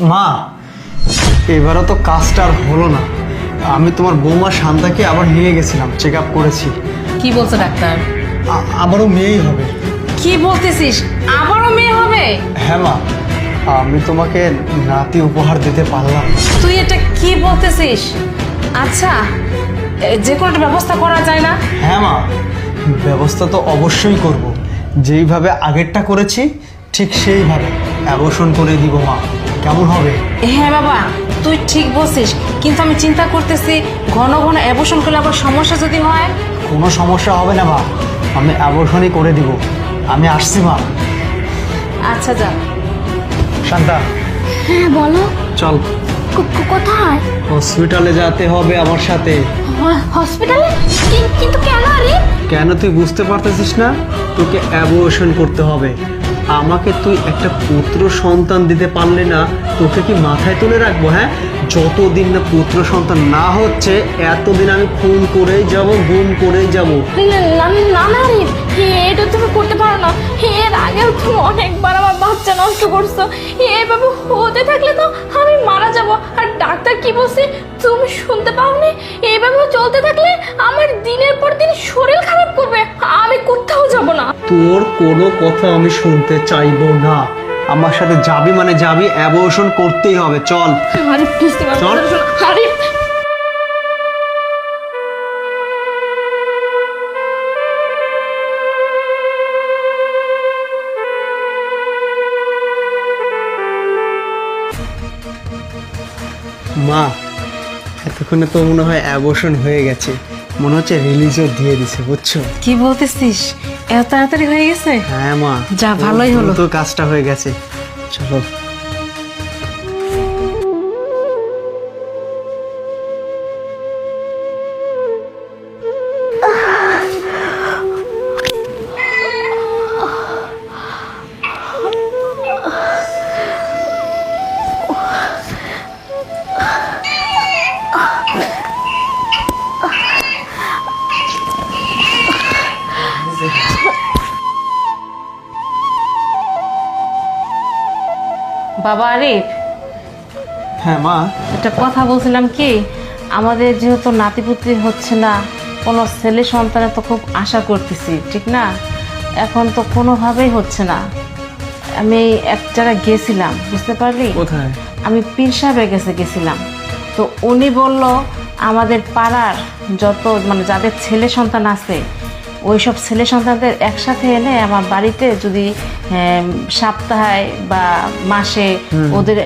মা এবারও তো কাজটা আর হলো না। আমি তোমার বৌমা শান্তাকে আবার নিয়ে গেছিলাম চেক আপ করেছি। কি বলছো ডাক্তার? আ- আবারও মেয়েই হবে। কি বলতেছিস? আবারও মেয়ে হবে? হ্যাঁ মা আমি তোমাকে নাতি উপহার দিতে পারলাম। না। তুই এটা কি বলতেছিস? আচ্ছা এ, যে কোনো একটা ব্যবস্থা করা যায় না? হ্যাঁ মা ব্যবস্থা তো অবশ্যই করব। যেইভাবে আগেরটা করেছি ঠিক সেইভাবে অ্যাবর্ষণ করে দিব মা। কেমন হবে? হ্যাঁ বাবা তুই ঠিক বলছিস কিন্তু আমি চিন্তা করতেছি ঘন ঘন অ্যাবর্শন করলে আবার সমস্যা যদি হয়? কোনো সমস্যা হবে না মা। আমি অ্যাবর্ষণই করে দিব। আমি আসছি মা। আচ্ছা যা। শান্তা হ্যাঁ বলো। চল। কোথায়? হসপিটালে যেতে হবে আমার সাথে। হ- হসপিটালে? কিন্তু কেন আরে কেন তুই বুঝতে পারতেছিস না? তোকে অ্যাবর্শন করতে হবে। আমাকে তুই একটা পুত্র সন্তান দিতে পারলে না, তোকে কি মাথায় তুলে রাখব হ্যাঁ? যতদিন না পুত্র সন্তান না হচ্ছে, এতদিন আমি খুন করে যাব, গুম করে যাব। এটা তুমি করতে পারো না। এর আগেও তুমি অনেকবার আমার বাচ্চা নষ্ট করছ। এভাবে হতে থাকলে তো আমি মারা যাব। আর ডাক্তার কি বলছে, তুমি শুনতে পাওনি? এইভাবে চলতে থাকলে আমার দিনের পর দিন শরীর খারাপ করবে। আমি কোথাও যাব না। তোর কোনো কথা আমি শুনতে চাইব না। আমার সাথে যাবি মানে যাবি অ্যাবর্শন করতেই হবে চল। আরে চল। আরে। মা এতক্ষণে তো মনে হয় অ্যাবর্শন হয়ে গেছে। মনে হচ্ছে রিলিজও দিয়ে দিছে বুঝছ? কি বলতেছিস? এত তাড়াতাড়ি হয়ে গেছে? হ্যাঁ মা। যা, ভালোই হলো। তো কাজটা হয়ে গেছে। চলো। বাবা আরিফ হ্যাঁ মা। একটা কথা বলছিলাম কি আমাদের যেহেতু নাতিপুত্রী হচ্ছে না কোনো ছেলে সন্তানের তো খুব আশা করতেছি ঠিক না? এখন তো কোনোভাবেই হচ্ছে না। আমি এক জায়গায় গেছিলাম বুঝতে পারলি? কোথায়? আমি পীর সাহেবের কাছে গেছিলাম। তো উনি বলল আমাদের পাড়ার যত মানে যাদের ছেলে সন্তান আছে ওই সব ছেলে সন্তানদের একসাথে এনে আমার বাড়িতে যদি সপ্তাহে বা মাসে ওদের